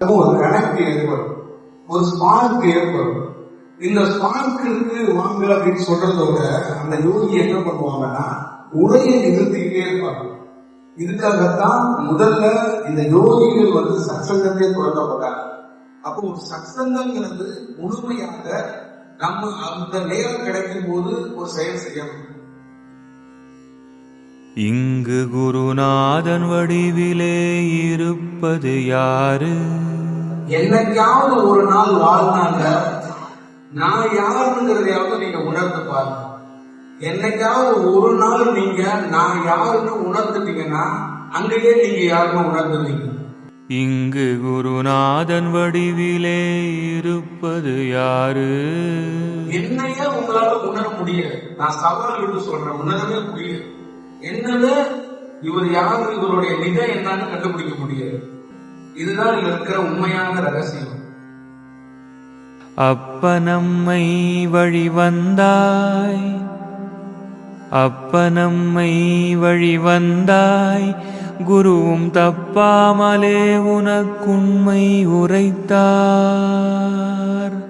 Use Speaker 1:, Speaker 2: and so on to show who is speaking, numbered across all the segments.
Speaker 1: ஒரு கணக்கு ஏற்படும். ஒரு ஸ்பார்க் ஏற்படும். இந்த ஸ்பார்க்கிற்கு வாங்க அப்படின்னு சொல்றதோட அந்த யோகி என்ன பண்ணுவாங்கன்னா உரையை நிறுத்திக்கிட்டே இருப்பாங்க. இதுக்காகத்தான் முதல்ல இந்த யோகிகள் வந்து சத்சங்கத்தை தொடங்கப்பட்டாங்க அப்போ ஒரு சத்சங்கங்கிறது முழுமையாக நம்ம அந்த நேரம் கிடைக்கும் போது ஒரு செயல் செய்யணும்.
Speaker 2: இங்கு குருநாதன் வடிவிலே இருப்பது யாரு?
Speaker 1: என்னைக்காவது ஒரு நாள் வாழ்நாள்ல நான் யாருங்கிறதையாவது நீங்க உணர்ந்து பாருங்க. என்னைக்காவது ஒரு நாள் நீங்க நான் யாருன்னு உணர்ந்துட்டீங்கன்னா அங்கேயே நீங்க யாருன்னு உணர்ந்துருவீங்க
Speaker 2: இங்கு குருநாதன் வடிவிலே இருப்பது யாரு?
Speaker 1: என்னையே உங்களால உணர முடியாது நான் சவால் சொல்றேன் உணரவே முடியாது என்னது இவர் யாரு? இவருடைய நிலை என்னன்னு கண்டுபிடிக்க முடியாது. இதுதான் இருக்கிற உண்மையான ரகசியம்.
Speaker 2: அப்ப நம்மை வழி வந்தாய். அப்ப நம்மை வழி வந்தாய். குருவும் தப்பாமலே உனக்குண்மை உரைத்தார்.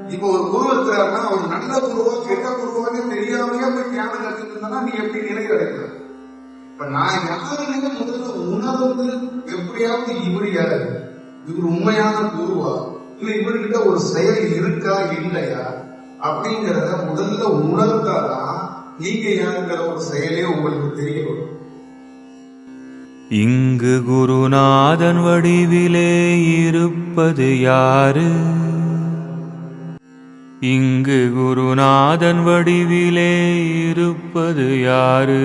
Speaker 1: இப்போ ஒரு குரு இருக்கிறாருன்னா நல்ல குருவா கெட்ட குருவான்னு தெரியாமையே போய் ஞானம் கத்துட்டு இருந்தா நீ எப்படி நிலை நான் யாருன்னு முதல்ல உணர்ந்து எப்படியாவது இவர் யாரு? இவர் உண்மையான குருவா? இல்ல இவர்கிட்ட ஒரு செயல் இருக்கா இல்லையா? அப்படிங்கறத முதல்ல உணர்ந்தாதான் நீங்க யாருங்கிற ஒரு செயலே உங்களுக்கு தெரிய வரும்
Speaker 2: இங்கு குருநாதன் வடிவிலே இருப்பது யாரு? இங்கு குருநாதன் வடிவிலே இருப்பது யாரு?